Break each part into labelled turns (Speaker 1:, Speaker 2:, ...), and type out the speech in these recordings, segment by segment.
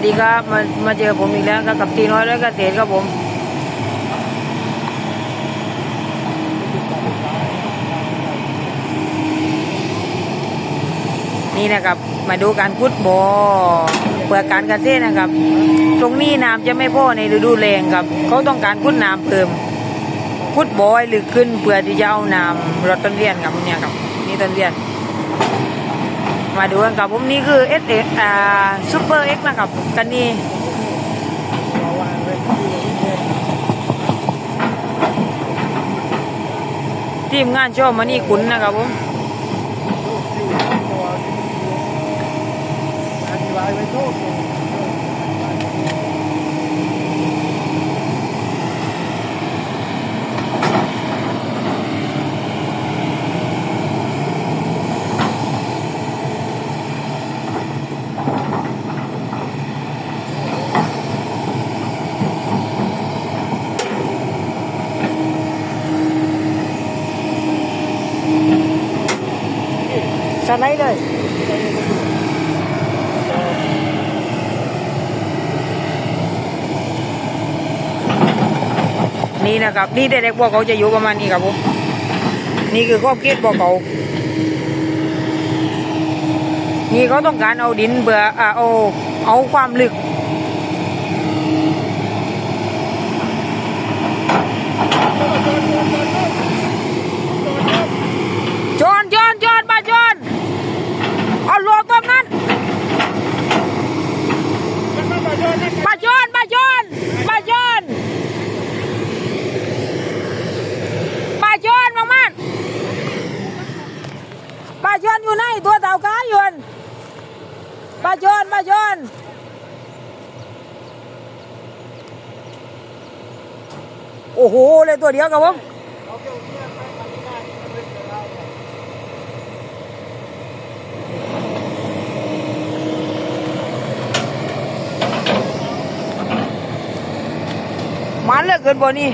Speaker 1: วัสดีครับ มามาเจอผมอีกแล้วครับกับตีน้อยและเกษตรครับผมนี่นะครับ มาดูการขุดบ่อเพื่อการเกษตรนะครับ ตรงนี้น้ำจะไม่พอในฤดูแล้งครับ เขาต้องการขุดน้ำเพิ่มขุดบ่อให้ลึกขึ้นเพื่อที่จะเอาน้ำรถต้นเรียนครับเนี่ยครับ นี่ต้นเรียน มาดูกันครับผมนี่คือ S X อ่าซูเปอร์ X นะครับกันนี่ทีมงานชอบมานี่ขุนนะครับผม
Speaker 2: อธิบายไปโท ษ
Speaker 1: สได์เลยนี่นะครับ นี่เด็กๆพวกเขาจะอยู่ประมาณนี้ครับผมนี่คือข้อคิดพวกเขานี่เขาต้องการเอาดินเบื่ออ่าเอาเอาความลึกจอนจอนจอนมาจอนเอาลงตรงนั้นมาจอนมาจอนมาจอนมาจอนมามัน มาจอนอยู่ไหนตัวเต่ากาอยู่นั่นมาจอนมาจอนโอ้โหเลยตัวเดียวครับผมมันเลือเกินบ่นี่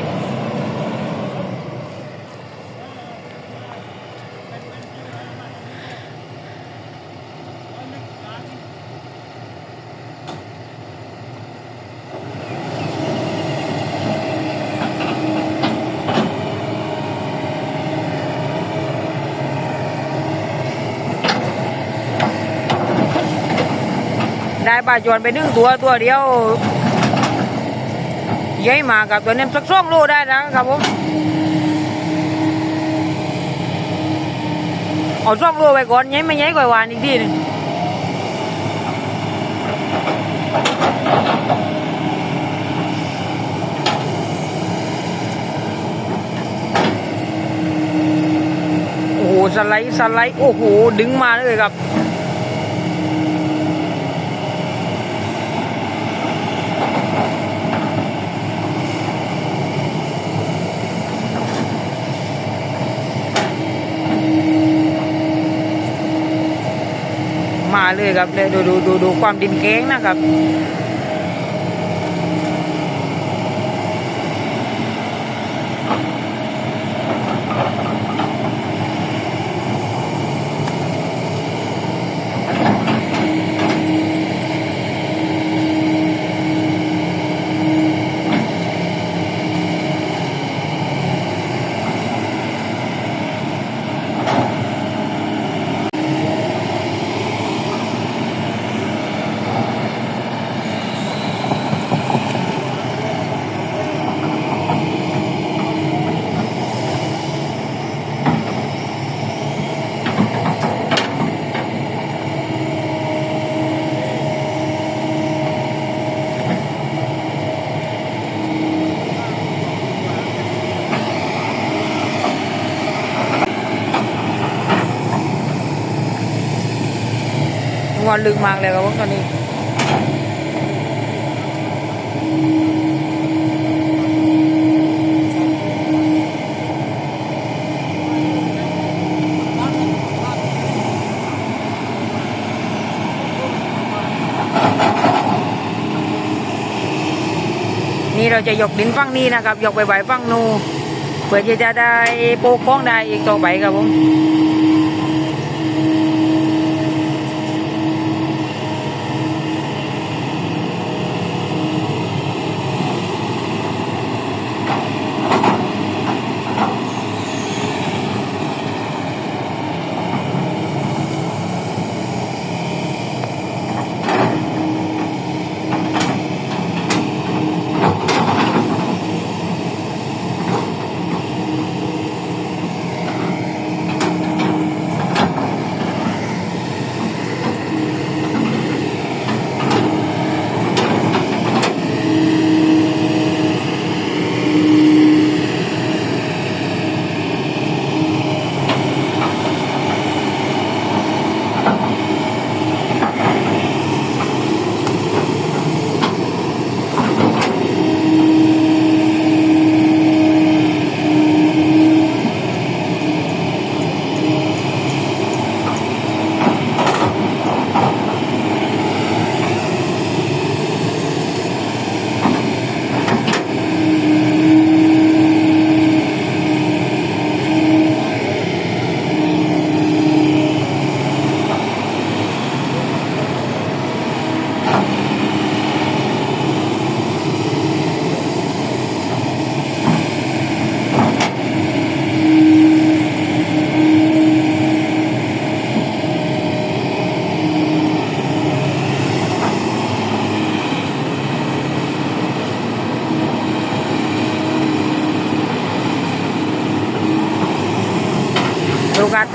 Speaker 1: ปลาจวนไปหนึ่งตัวตัวเดียวใหญ่มากับตัวนี้สักสองโลได้นะครับผมเอาสองโลไปก่อนใหญ่ไม่ใหญ่กว่าวานอีกทีหนึงโอ้โหสไลด์สไลด์โอ้โหดึงมาเลยครับ เลยครับเลยดูดูดูดูความดินแกงนะครับ อนลึกมากเลยครับผมตอนนี้นี่เราจะยกดินฝั่งนี้นะครับ ยกไปไหวฝั่งนูเพื่อที่จะได้โปกคล้องได้อีกต่อไปครับผม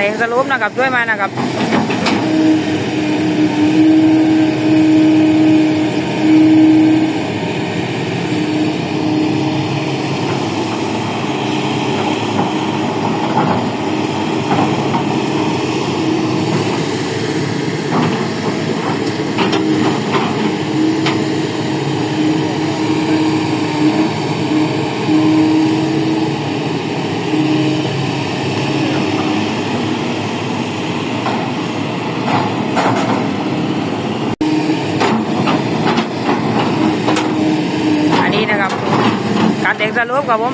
Speaker 1: ต่สรุปนะครับช่วยมานะครับ การแต่งสลบครับผม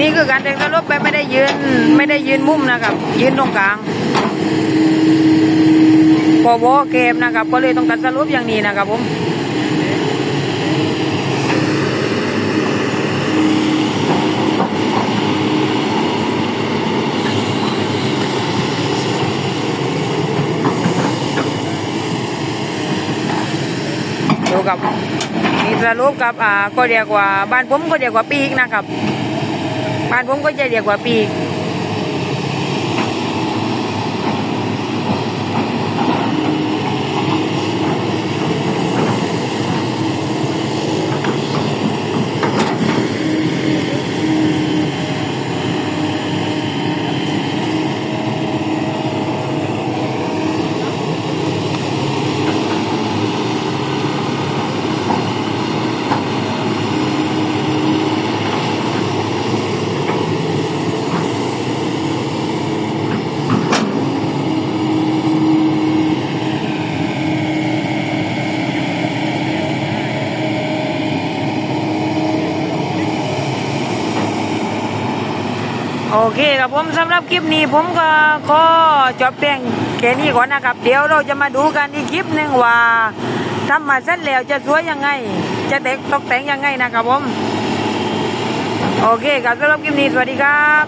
Speaker 1: นี่คือการแต่งสลบไปแบบไม่ได้ยืนไม่ได้ยืนมุมนะครับ ยืนตรงกลางพอโบเกมนะครับ ก็เลยต้องการสลบอย่างนี้นะครับผม สรุปกับอ่าก็เรียกว่าบ้านผมก็เรียกว่าปีกนะครับบ้านผมก็จะเรียกว่าปีก อเคครับผมสำหรับคลิปนี้ผมก็ขอจบเพียงแค่นี้ก่อนนะครับ เดี๋ยวเราจะมาดูกันอีกคลิปหนึ่งว่าทำมาเสร็จแล้วจะสวยยังไง จะแต่งตกแต่งยังไงนะครับผมโอเคครับสำหรับคลิปนี้สวัสดีครับ